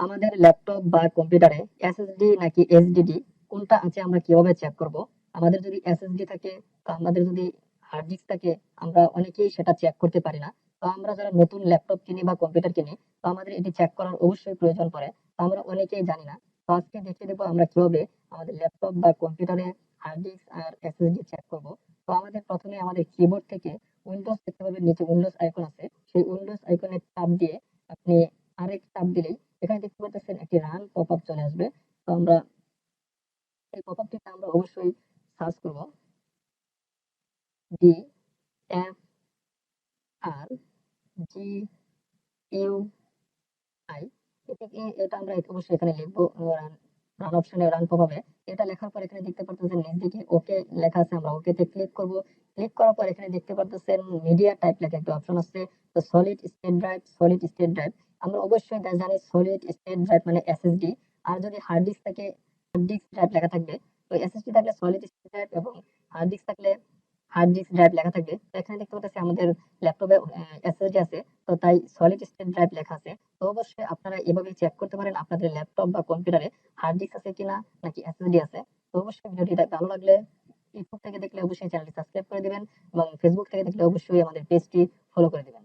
আমাদের ল্যাপটপ বা কম্পিউটারে এসএসডি নাকি এইচডিডি কোনটা আছে আমরা কীভাবে চেক করব? আমাদের যদি এসএসডি থাকে তো আমাদের যদি হার্ড ডিস্ক থাকে, আমরা অনেকেই সেটা চেক করতে পারি না। তো আমরা যারা নতুন ল্যাপটপ কিনি বা কম্পিউটার কিনি, তো আমাদের এটি চেক করার অবশ্যই প্রয়োজন পড়ে। তো আমরা অনেকেই জানি না। তো আজকে দেখিয়ে দেবো আমরা কীভাবে আমাদের ল্যাপটপ বা কম্পিউটারে হার্ড ডিস্ক আর এসএসডি চেক করব। তো আমাদের প্রথমে আমাদের কিবোর্ড থেকে উইন্ডোজ দেখতে পাবেন, নিচে উইন্ডোজ আইকন আছে। সেই উইন্ডোজ আইকনে চাপ দিয়ে আপনি আরেক চাপ দিলেই এখানে দেখতে পাচ্ছেন একটি রান পপ আপ চলে আসবে। তো আমরা এই পপ আমরা অবশ্যই সার্চ করব। D F R G U I এটা আমরা অবশ্যই এখানে লিখব রান রান অপশনে রান পপ হবে এটা লেখার পর এখানে দেখতে পারতেছেন নিচ দিকে ওকে লেখা আছে, আমরা ওকেতে ক্লিক করব। ক্লিক করার পর এখানে দেখতে পারতেছেন মিডিয়া টাইপ লেখা একটা অপশন আছে। তো solid state drive solid state drive আমরা অবশ্যই জানি সলিড স্টেট ড্রাইভ মানে এসএসডি আর যদি হার্ড ডিস্ক থাকে হার্ড ডিস্ক ড্রাইভ লেখা থাকবে। তো এসএসডি থাকলে সলিড স্টেট ড্রাইভ এবং হার্ড ডিস্ক থাকলে হার্ড ডিস্ক ড্রাইভ লেখা থাকবে। তো এখানে দেখতে পাচ্ছি আমাদের ল্যাপটপে এসএসডি আছে। তো তাই সলিড স্টেট ড্রাইভ লেখা আছে। তো অবশ্যই আপনারা এভাবে চেক করতে পারেন আপনাদের ল্যাপটপ বা কম্পিউটারে হার্ড ডিস্ক আছে কিনা নাকি এসএসডি আছে। তো অবশ্যই ভিডিওটি ভালো লাগলে ইউটিউব থেকে দেখলে অবশ্যই চ্যানেলটি সাবস্ক্রাইব করে দিবেন এবং ফেসবুক থেকে দেখলে অবশ্যই আমাদের পেজটি ফলো করে দিবেন।